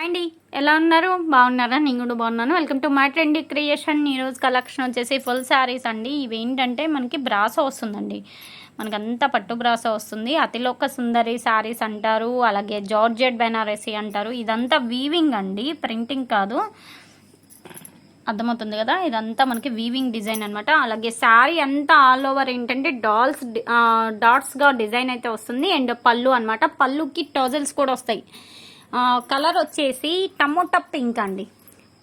అండి ఎలా ఉన్నారు? బాగున్నారా? నేను కూడా బాగున్నాను. Welcome to my trendy creation ఈరోజు కలెక్షన్ వచ్చేసి ఫుల్ శారీస్ అండి. ఇవి ఏంటంటే మనకి బ్రాసో వస్తుందండి. మనకి అంతా పట్టు బ్రాసో వస్తుంది. అతిలోక సుందరి శారీస్ అంటారు. అలాగే జార్జెట్ బెనారసీ అంటారు. ఇదంతా వీవింగ్ అండి. ప్రింటింగ్ కాదు. అర్థమవుతుంది కదా? ఇదంతా మనకి వీవింగ్ డిజైన్ అనమాట అలాగే శారీ అంతా ఆల్ ఓవర్ ఏంటంటే డాల్స్ డాట్స్గా డిజైన్ అయితే వస్తుంది. అండ్ పళ్ళు అనమాట పళ్ళుకి టోజల్స్ కూడా వస్తాయి. కలర్ వచ్చేసి టమోటా పింక్ అండి.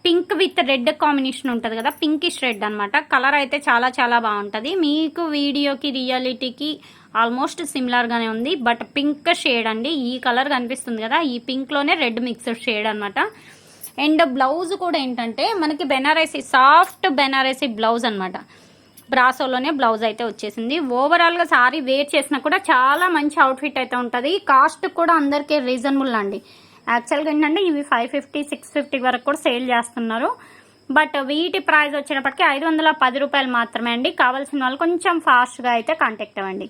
పింక్ విత్ రెడ్ కాంబినేషన్ ఉంటుంది కదా పింకిష్ రెడ్ అనమాట కలర్ అయితే చాలా చాలా బాగుంటుంది. మీకు వీడియోకి రియాలిటీకి ఆల్మోస్ట్ సిమిలర్గానే ఉంది బట్ పింక్ షేడ్ అండి. ఈ కలర్ కనిపిస్తుంది కదా ఈ పింక్లోనే రెడ్ మిక్స్డ్ షేడ్ అనమాట అండ్ బ్లౌజ్ కూడా ఏంటంటే మనకి బెనారసీ సాఫ్ట్ బెనారసీ బ్లౌజ్ అనమాట బ్రాసోలోనే బ్లౌజ్ అయితే వచ్చేసింది. ఓవరాల్గా సారీ వేర్ చేసినా కూడా చాలా మంచి అవుట్ఫిట్ అయితే ఉంటుంది. కాస్ట్ కూడా అందరికీ రీజనబుల్ అండి. యాక్చువల్గా ఏంటంటే ఇవి ఫైవ్ ఫిఫ్టీ సిక్స్ ఫిఫ్టీ వరకు కూడా సేల్ చేస్తున్నారు. బట్ వీటి ప్రైస్ వచ్చినప్పటికీ ఐదు వందల పది రూపాయలు మాత్రమే అండి. కావాల్సిన వాళ్ళు కొంచెం ఫాస్ట్గా అయితే కాంటాక్ట్ అవ్వండి.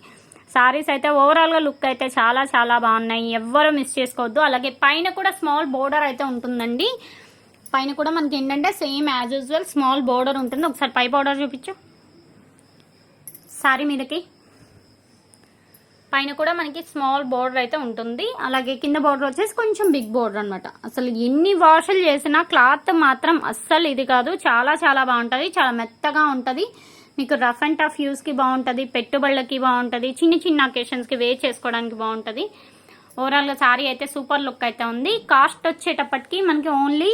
సారీస్ అయితే ఓవరాల్గా లుక్ అయితే చాలా చాలా బాగున్నాయి. ఎవ్వరూ మిస్ చేసుకోవద్దు. అలాగే పైన కూడా స్మాల్ బోర్డర్ అయితే ఉంటుందండి. పైన కూడా మనకి ఏంటంటే same as usual small border ఉంటుంది. ఒకసారి పై బోర్డర్ చూపించు. సారీ మీదకి. పైన కూడా మనకి స్మాల్ బోర్డర్ అయితే ఉంటుంది. అలాగే కింద బోర్డర్ వచ్చేసి కొంచెం బిగ్ బోర్డర్ అనమాట అసలు ఎన్ని వాషులు చేసినా క్లాత్ మాత్రం అస్సలు ఇది కాదు. చాలా చాలా బాగుంటుంది. చాలా మెత్తగా ఉంటుంది. మీకు రఫ్ అండ్ టఫ్ యూస్కి బాగుంటుంది. పెట్టుబడులకి బాగుంటుంది. చిన్న చిన్న అకేషన్స్కి వే చేసుకోవడానికి బాగుంటుంది. ఓవరాల్గా సారీ అయితే సూపర్ లుక్ అయితే ఉంది. కాస్ట్ వచ్చేటప్పటికి మనకి ఓన్లీ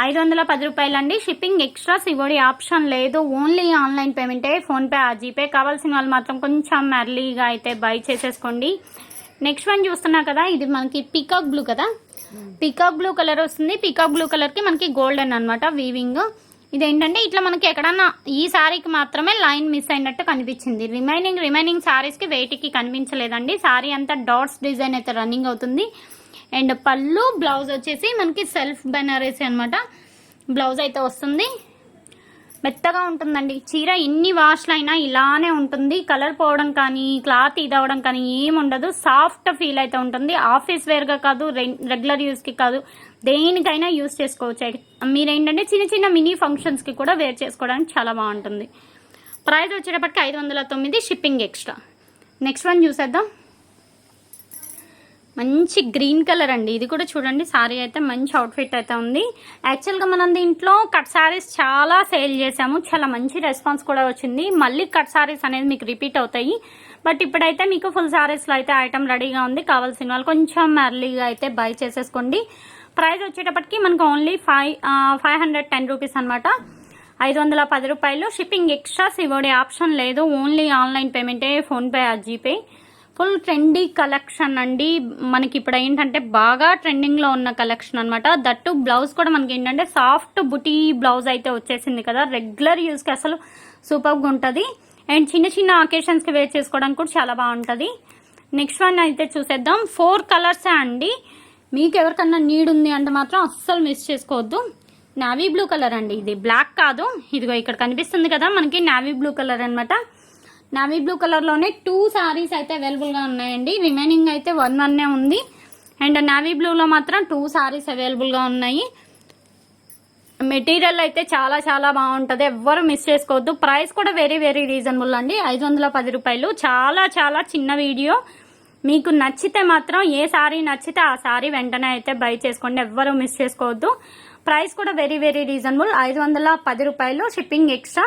ఐదు వందల పది రూపాయలండి. షిప్పింగ్ ఎక్స్ట్రా ఇవ్వడి ఆప్షన్ లేదు. ఓన్లీ ఆన్లైన్ పేమెంటే. ఫోన్పే ఆ జీపే. కావాల్సిన వాళ్ళు మాత్రం కొంచెం ఎర్లీగా అయితే బై చేసేసుకోండి. నెక్స్ట్ వన్ చూస్తున్నా కదా ఇది మనకి పీకాక్ బ్లూ కదా. పీకాక్ బ్లూ కలర్ వస్తుంది. పీకాక్ బ్లూ కలర్కి మనకి గోల్డెన్ అనమాట వీవింగ్. ఇదేంటంటే ఇట్లా మనకి ఎక్కడన్నా ఈ శారీకి మాత్రమే లైన్ మిస్ అయినట్టు కనిపించింది. రిమైనింగ్ రిమైనింగ్ శారీస్కి వెయిట్కి కనిపించలేదండి. శారీ అంతా డాట్స్ డిజైన్ అయితే రన్నింగ్ అవుతుంది. అండ్ పళ్ళు బ్లౌజ్ వచ్చేసి మనకి సెల్ఫ్ బెనారసీ అనమాట బ్లౌజ్ అయితే వస్తుంది. మెత్తగా ఉంటుందండి. చీర ఎన్ని వాష్లు అయినా ఇలానే ఉంటుంది. కలర్ పోవడం కానీ క్లాత్ ఇదవడం కానీ ఏముండదు సాఫ్ట్ ఫీల్ అయితే ఉంటుంది. ఆఫీస్ వేర్గా కాదు రెగ్యులర్ యూస్కి కాదు. దేనికైనా యూస్ చేసుకోవచ్చు. మీరేంటంటే చిన్న చిన్న మినీ ఫంక్షన్స్కి కూడా వేర్ చేసుకోవడానికి చాలా బాగుంటుంది. ప్రైస్ వచ్చేటప్పటికి ఐదు వందల తొమ్మిది షిప్పింగ్ ఎక్స్ట్రా. నెక్స్ట్ వన్ చూసేద్దాం. మంచి గ్రీన్ కలర్ అండి. ఇది కూడా చూడండి సారీ అయితే మంచి అవుట్ఫిట్ అయితే ఉంది. యాక్చువల్గా మనం దీంట్లో కట్ సారీస్ చాలా సేల్ చేసాము చాలా మంచి రెస్పాన్స్ కూడా వచ్చింది. మళ్ళీ కట్ సారీస్ అనేది మీకు రిపీట్ అవుతాయి. బట్ ఇప్పుడైతే మీకు ఫుల్ సారీస్లో అయితే ఐటమ్ రెడీగా ఉంది. కావాల్సిన వాళ్ళు కొంచెం ఎర్లీగా అయితే బై చేసేసుకోండి. ప్రైస్ వచ్చేటప్పటికి మనకు only five five hundred ten rupees అనమాట ఐదు వందల పది రూపాయలు. షిప్పింగ్ ఎక్స్ట్రా ఇవ్వడే ఆప్షన్ లేదు. Only online పేమెంటే PhonePe GPay full trendy collection అండి. మనకి ఇప్పుడు ఏంటంటే బాగా ట్రెండింగ్లో ఉన్న కలెక్షన్ అనమాట దట్టు బ్లౌజ్ కూడా మనకి ఏంటంటే సాఫ్ట్ బుటీ బ్లౌజ్ అయితే వచ్చేసింది కదా. రెగ్యులర్ యూస్కి అసలు సూపర్గా ఉంటుంది. అండ్ చిన్న చిన్న అకేషన్స్కి వేర్ చేసుకోవడానికి కూడా చాలా బాగుంటుంది. నెక్స్ట్ వన్ అయితే చూసేద్దాం. ఫోర్ కలర్సే అండి. మీకు ఎవరికన్నా నీడ్ ఉంది అంటే మాత్రం అస్సలు మిస్ చేసుకోవద్దు. నావీ బ్లూ కలర్ అండి. ఇది బ్లాక్ కాదు. ఇదిగో ఇక్కడ కనిపిస్తుంది కదా మనకి నావీ బ్లూ కలర్ అనమాట నావీ బ్లూ కలర్లోనే టూ శారీస్ అయితే అవైలబుల్గా ఉన్నాయండి. రిమైనింగ్ అయితే వన్ వన్నే ఉంది. అండ్ నావీ బ్లూలో మాత్రం టూ శారీస్ అవైలబుల్గా ఉన్నాయి. మెటీరియల్ అయితే చాలా చాలా బాగుంటుంది. ఎవ్వరు మిస్ చేసుకోవద్దు. ప్రైస్ కూడా వెరీ వెరీ రీజనబుల్ అండి. ఐదు వందల పది రూపాయలు. చాలా చాలా చిన్న వీడియో మీకు నచ్చితే మాత్రం ఏ శారీ నచ్చితే ఆ శారీ వెంటనే అయితే బై చేసుకోండి. ఎవ్వరు మిస్ చేసుకోవద్దు. ప్రైస్ కూడా వెరీ వెరీ రీజనబుల్ ఐదు వందల పది రూపాయలు. Shipping extra